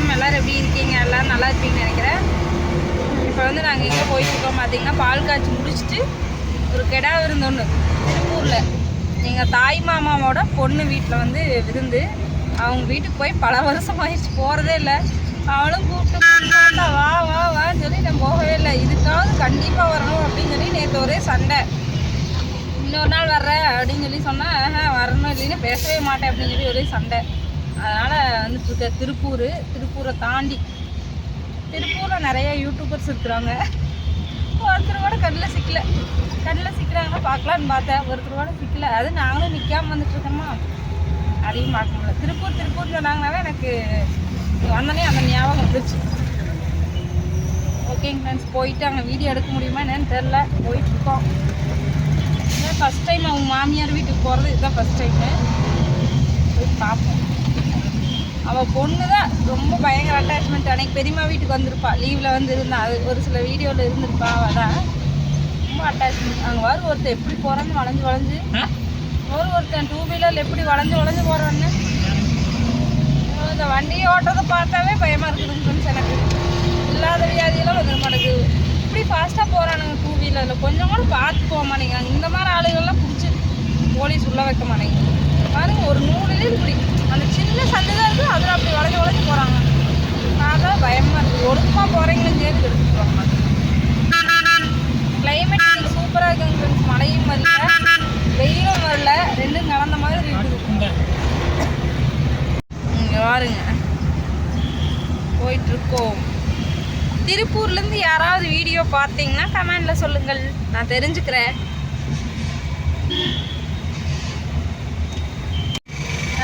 வணக்கம் எல்லோரும் எப்படி இருக்கீங்க? எல்லோரும் நல்லா இருப்பீங்கன்னு நினைக்கிறேன். இப்போ வந்து நாங்கள் எங்கே போயிட்டுருக்கோம் பார்த்தீங்கன்னா பால் காய்ச்சி முடிச்சுட்டு ஒரு கெடா விருந்து ஒன்று திருப்பூரில். எங்கள் தாய் மாமாவோட பொண்ணு வீட்டில் வந்து விருந்து. அவங்க வீட்டுக்கு போய் பல வருஷம் ஆயிடுச்சு போகிறதே இல்லை. அவளும் கூப்பிட்டு வா வா வான்னு சொல்லி நான் போகவே இல்லை. இதுக்காவது கண்டிப்பாக வரணும் அப்படின்னு சொல்லி நேற்று ஒரே சண்டை. இன்னொரு நாள் வர்றேன் அப்படின்னு சொல்லி சொன்னால் வரணும் இல்லைன்னு பேசவே மாட்டேன் அப்படின்னு சொல்லி ஒரே சண்டை. அதனால் வந்துட்டு இருக்க திருப்பூர் திருப்பூரை தாண்டி. திருப்பூரில் நிறைய யூடியூபர்ஸ் இருக்கிறாங்க. ஒருத்தர் கூட கண்ணில் சிக்கல. கண்ணில் சிக்கிறாங்கன்னா பார்க்கலான்னு பார்த்தேன். ஒருத்தர் கூட சிக்கல. அது நாங்களும் நிற்காம வந்துட்டு இருக்கோமா அதையும் பார்க்க முடியல. திருப்பூர் திருப்பூர்னு சொன்னாங்கனாவே எனக்கு வந்தோடனே அந்த ஞாபகம் வந்துச்சு ஓகேங்க ஃப்ரெண்ட்ஸ் போயிட்டு அங்கே வீடியோ எடுக்க முடியுமா என்னன்னு தெரில போயிட்டுருக்கோம். ஃபஸ்ட் டைம் அவங்க மாமியார் வீட்டுக்கு போகிறது இதுதான் ஃபஸ்ட் டைமு போய் பார்ப்போம். அவள் பொண்ணு தான் ரொம்ப பயங்கர அட்டாச்மெண்ட் அன்னைக்கு பெரியம்மா வீட்டுக்கு வந்திருப்பா. லீவில் வந்து இருந்தா அது ஒரு சில வீடியோவில் இருந்திருப்பா அவள் தான். ரொம்ப அட்டாச்மெண்ட் அங்கே வரும் ஒருத்தன் எப்படி போகிறான்னு வளைஞ்சு வளைஞ்சு. ஒரு ஒருத்தன் டூ வீலரில் எப்படி வளைஞ்சு வளைஞ்சு போகிறான்னு இந்த வண்டியை ஓட்டுறதை பார்த்தாவே பயமாக இருக்குதுங்க ஃப்ரெண்ட்ஸ் எனக்கு. இல்லாத வியாதியெல்லாம் வந்துட மாட்டேங்குது. இப்படி ஃபாஸ்ட்டாக போகிறானுங்க டூ வீலரில் கொஞ்சம் கூட பார்த்து போக மாட்டேங்கிறாங்க. இந்த மாதிரி ஆளுகள்லாம் பிடிச்சி போலீஸ் உள்ள வைக்க மாட்டேங்குது. பாருங்க ஒரு நூறுலேயே இப்படி. அந்த சின்ன சந்து தான் இருக்குது அதில் அப்படி வளைஞ்சு வளைஞ்சு போகிறாங்க பார்த்தா பயமாக இருக்குது ஒழுக்கமாக போகிறீங்களும் சேர்த்து எடுத்துட்டு கிளைமேட் இன்னைக்கு சூப்பராக இருக்குங்க ஃப்ரெண்ட்ஸ் மழையும் வரல வெயிலும் வரல ரெண்டும் கலந்த மாதிரி இருக்குது. இங்கே பாருங்க. போயிட்டுருக்கோம் திருப்பூர்லேருந்து யாராவது வீடியோ பார்த்தீங்கன்னா கமெண்டில் சொல்லுங்கள். நான் தெரிஞ்சுக்கிறேன்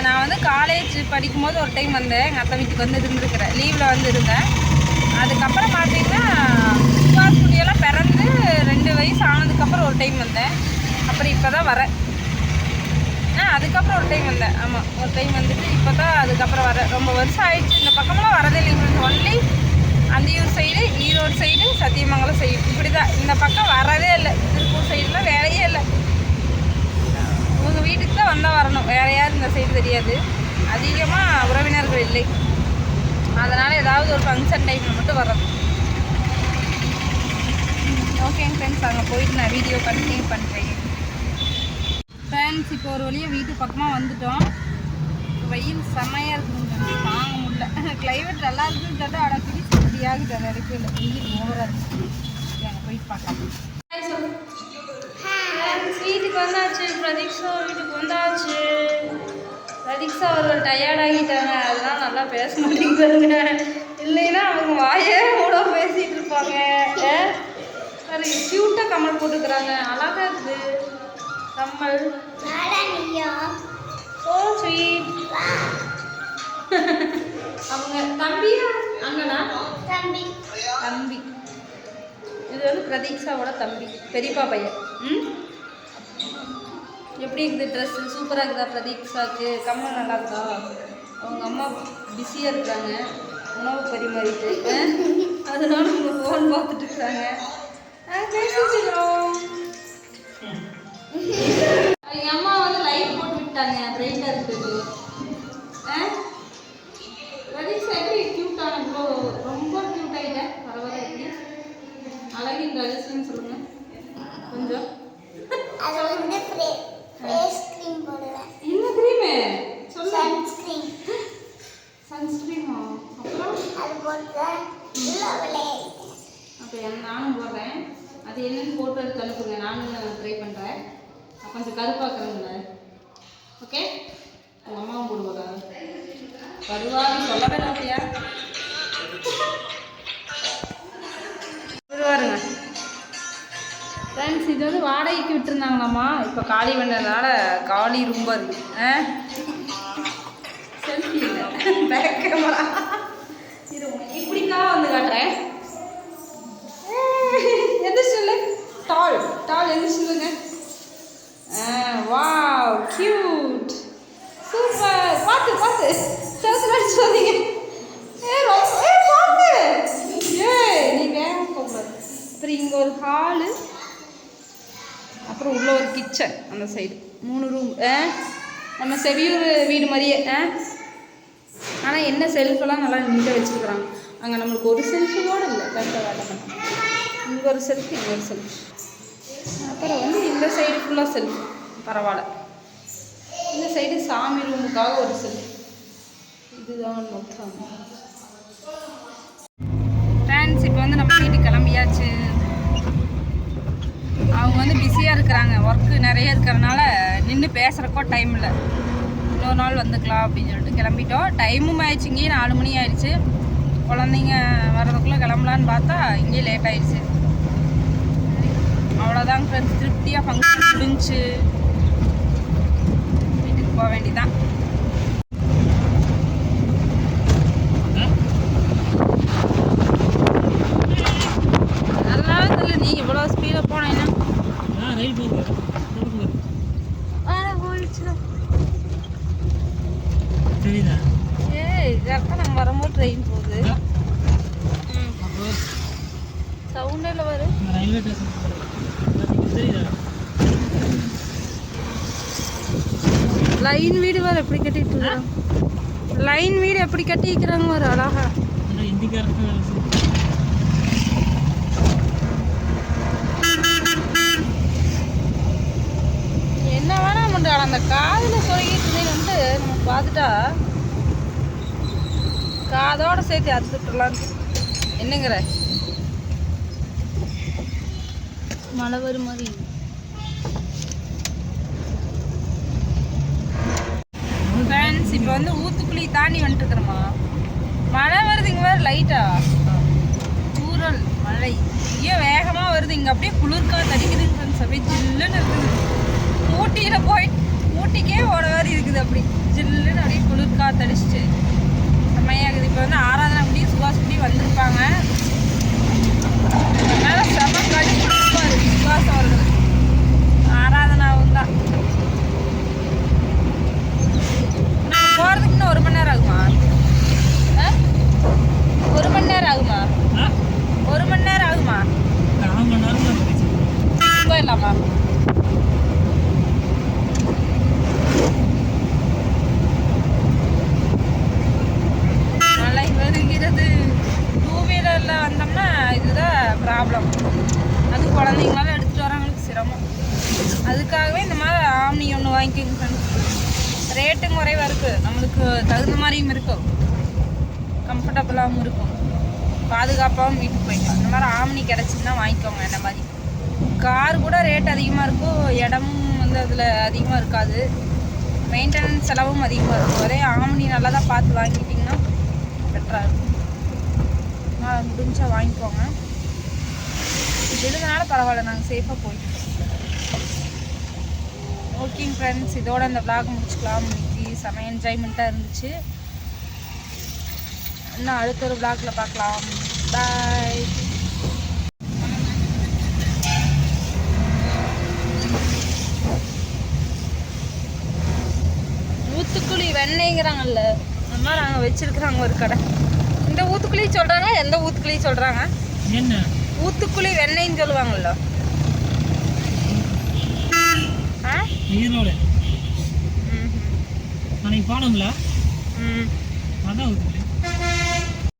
நான் வந்து காலேஜ் படிக்கும்போது ஒரு டைம் வந்தேன் எங்கள் அத்தை வீட்டுக்கு வந்து இருந்துருக்கிறேன் லீவில் வந்து இருந்தேன். அதுக்கப்புறம் பார்த்தீங்கன்னா சுபாஷ் குடியெல்லாம் பிறந்து ரெண்டு வயசு ஆனதுக்கப்புறம் ஒரு டைம் வந்தேன். அப்புறம் இப்போ தான் வரேன். ஆ அதுக்கப்புறம் ஒரு டைம் வந்தேன். ஆமாம் ஒரு டைம் வந்துட்டு இப்போ தான் அதுக்கப்புறம் வரேன். ரொம்ப வருஷம் ஆயிடுச்சு. இந்த பக்கமெல்லாம் வரதே இல்லைங்க only Anthiyur side Erode side Sathyamangalam side இப்படி தான் இந்த பக்கம் வரதே இல்லை. திருப்பூர் சைடுலாம் வேலையே இல்லை. உங்கள் வீட்டுக்கு தான் வந்தால் வரணும். வேற யாரும் இந்த சைடு தெரியாது. அதிகமாக உறவினர்கள் இல்லை. அதனால் ஏதாவது ஒரு ஃபங்க்ஷன் டைமில் மட்டும் வர்றது. ஓகேங்க ஃப்ரெண்ட்ஸ் அங்கே போயிட்டு நான் வீடியோ கண்டினியூ பண்ணுறேன் ஃப்ரெண்ட்ஸ் இப்போ ஒரு வழியாக வீட்டு பக்கமாக வந்துட்டோம். வெயில் செம்மையாக இருக்குதுன்னு தாங்க முடியல. கிளைமேட் நல்லா இருக்குன்னு கேட்டால் அட பிடிச்சி இப்படியாகுது அது இருக்கு இல்லை. வெயில் ஓவராக இருக்குது அங்கே போயிட்டு பார்க்கலாம். வீட்டுக்கு வந்தாச்சு. பிரதீக்ஷா வீட்டுக்கு வந்தாச்சு. பிரதீக்ஷா அவர்கள் டயர்ட் ஆகிட்டாங்க அதெல்லாம் நல்லா பேச மாட்டேங்கிறாங்க இல்லைன்னா அவங்க வாயே கூட பேசிகிட்டு இருப்பாங்க. அது க்யூட்டாக கமல் போட்டுக்கிறாங்க. அழகாக இருக்குது. கமல். ஸோ ஸ்வீட் அவங்க தம்பியா அண்ணனா? தம்பி. இது வந்து பிரதீக்ஷாவோட தம்பி. பெரியப்பா பையன். ம்? எப்படி இருக்குது ட்ரெஸ்ஸு சூப்பராக இருக்குதா பிரதீக்ஷாவுக்கு கம்மல் நல்லா இருக்கா அவங்க அம்மா பிஸியாக இருக்கிறாங்க உணவு பரிமாறிட்டு அஹ், அதனால அவங்க ஃபோன் பார்த்துட்டு இருக்கிறாங்க பேசிக்கிறோம் எங்கள் அம்மா வந்து லைட் போட்டு விட்டாங்க பிரைட்டாக இருக்குது ஆ பிரதீக்ஷா எப்படி க்யூட்டான இவ்வளோ ரொம்ப க்யூட் ஆகிட்டேன் பரவாயில்ல எப்படி அழகின் ரகசியம் சொல்லுங்க கொஞ்சம் அது வந்து ஃபேஸ் க்ரீம் போடுவேன் என்ன க்ரீமு சொல்லு. சன்ஸ்க்ரீன் சன்ஸ்க்ரீமா அப்புறம்? அது போட்டுதான் லவ்லே அப்போ நானும் போடுறேன். அது என்னன்னு போட்டு எடுத்து அனுப்புங்க. நானும் ட்ரை பண்ணுறேன் கொஞ்சம் கருப்பாக்குறேங்கள ஓகே? உங்கள் அம்மாவும் போடுவாங்க. வருவான்னு சொல்லவே மாட்டியா? ஃப்ரெண்ட்ஸ் இது வந்து வாடகைக்கு விட்டுருந்தாங்களாம்மா. இப்போ காலி பண்ணதுனால காலி ரொம்ப இருக்கு ஆ? செல்ஃபி இல்லை. பேக் கேமரா இது இப்படிக்கா வந்து காட்டுறேன். எந்திரிச்சு சொல்லு? டால் டால் எந்த சொல்லுங்க? வாவ் கியூட் சூப்பர் பார்த்து பார்த்து. செவத்துல அடிச்சு வந்தீங்க ஏ ரொம்ப ஏ பார்த்து. ஏ நீ வேகம் போகக்கூடாது. அப்புறம் இங்கே ஒரு ஹாலு அப்புறம் உள்ளே ஒரு கிச்சன் அந்த சைடு மூணு ரூம் நம்ம செவியூர் வீடு மாதிரியே ஆ? ஆனால் என்ன செல்ஃபெல்லாம் நல்லா நீட்டாக வச்சுருக்குறாங்க. அங்கே நம்மளுக்கு ஒரு செல்ஃபு கூட இல்லை. கரெக்டாக வேலை பண்ண. இங்கே ஒரு செல்ஃப் இங்கே ஒரு செல்ஃப் அப்புறம் வந்து இந்த சைடு ஃபுல்லாக செல்ஃப் பரவாயில்ல. இந்த சைடு சாமி ரூமுக்காக ஒரு செல்ஃப் இதுதான் மொத்தம். ஃப்ரெண்ட்ஸ் இப்போ வந்து நம்ம வீட்டுக்கு கிளம்பியாச்சு. அவங்க வந்து பிஸியாக இருக்கிறாங்க. ஒர்க்கு நிறைய இருக்கிறனால நின்று பேசுகிறக்கோ டைம் இல்லை. இன்னொரு நாள் வந்துக்கலாம் அப்படின்னு சொல்லிட்டு கிளம்பிட்டோம். டைமும் ஆயிடுச்சு. இங்கேயே நாலு மணி ஆயிடுச்சு. குழந்தைங்க வர்றதுக்குள்ளே கிளம்பலான்னு பார்த்தா இங்கேயே லேட் ஆயிடுச்சு. அவ்வளோதாங்க ஃப்ரெண்ட்ஸ் திருப்தியாக ஃபங்க்ஷன் முடிஞ்சு. வீட்டுக்கு போக வேண்டிதான் நல்லாவே தெரியல நீ இவ்வளோ ஸ்பீடாக போனேன்னா ஆ ரயில் போகுது ரோடு போகுது ஆ போயிடுச்சுடா தெரியுதா ஏய் கரெக்டாக நம்ம வரும்போது ட்ரெயின் போகுது ம் அப்போ சவுண்டில் வரும் இந்த ரயில்வே ஸ்டேஷன் லைன் வீடு வேறு எப்படி கட்டிட்டு லைன் வீடு எப்படி கட்டிக்கிறாங்க ஒரு அழகா? இந்த இந்திக்காரங்க என்ன வேணா பண்ணுறாங்க அந்த காதில் சொல்லிட்டு வந்து நம்ம பார்த்துட்டா காதோட சேர்த்து அறுத்துட்டுலாம் என்னங்கிற? மழை வரும் மாதிரி ஃப்ரெண்ட்ஸ் இப்போ வந்து ஊத்துக்குழி தாண்டி வந்துட்டு இருக்கிறோமா மழை வருது இங்கே வேறு லைட்டா தூரல் மழை. ஐயோ வேகமாக வருது. இங்கே அப்படியே குளிர்க்கா அடிக்குது ஃப்ரெண்ட்ஸ் அப்படியே ஜில்லுன்னு இருக்குது. ஊட்டியில் போய் ஊட்டிக்கே ஓட மாதிரி இருக்குது அப்படி. ஜில்லுன்னு அப்படியே குளிர்க்கா தடிச்சிட்டு. செம்மையாகுது. இப்போ வந்து ஆராதனை அப்படியே சுபாஷ் குடி வந்திருப்பாங்க. அதனால செம கடிச்சு கொடுப்பாரு சுபாஷ் அவர்கள் ஆராதனாவும் தான் நம்ம போகிறதுக்கு இன்னும் ஒரு மணி நேரம் ஆகுமா ஆ? ஒரு மணி நேரம் ஆகுமா ஆ ஒரு மணி நேரம் ஆகுமா கால் மணி நேரம் தான் போயிடுச்சு போயிடலாமா மழை வருகிறது டூ வீலரில் வந்தோம்னா இதுதான் ப்ராப்ளம் அது குழந்தைங்களால எடுத்துகிட்டு வரவங்களுக்கு சிரமம் அதுக்காகவே இந்த மாதிரி ஆம்னி ஒன்று வாங்கிக்கோங்க ஃப்ரெண்ட்ஸ் ரேட்டும் குறைவாக இருக்குது நம்மளுக்கு தகுந்த மாதிரியும் இருக்கும். கம்ஃபர்டபுளாகவும் இருக்கும். பாதுகாப்பாகவும் வீட்டுக்கு போய்க்கலாம். இந்த மாதிரி ஆம்னி கிடச்சிதுன்னா வாங்கிக்கோங்க என்ன மாதிரி. கார் கூட ரேட் அதிகமாக இருக்கும். இடமும் வந்து அதில் அதிகமாக இருக்காது. மெயின்டெனன்ஸ் செலவும் அதிகமாக இருக்கும். ஒரே ஆம்னி நல்லா தான் பார்த்து வாங்கிட்டிங்கன்னா பெட்டராக இருக்கும். முடிஞ்சால் வாங்கிக்கோங்க. விழுந்தனால பரவாயில்ல. நாங்கள் சேஃபாக போயிட்டு ஓகேங்க ஃப்ரெண்ட்ஸ் இதோட இந்த vlog முடிச்சுக்கலாம். இன்னைக்கு செம என்ஜாய்மெண்ட்டாக இருந்துச்சு. இன்னும் அடுத்த ஒரு vlogல பார்க்கலாம். பாய் ஊத்துக்குழி வெண்ணெய்ங்கிறாங்கல்ல அந்த மாதிரி அங்கே வச்சிருக்கிறாங்க ஒரு கடை. இந்த ஊத்துக்குழி சொல்கிறாங்க எந்த ஊத்துக்குழி சொல்கிறாங்க என்ன? ஊத்துக்குழி வெண்ணெய்ன்னு சொல்லுவாங்கல்ல ஆ ஈரோடு அன்னைக்கு போனோம்ல ம். அதான்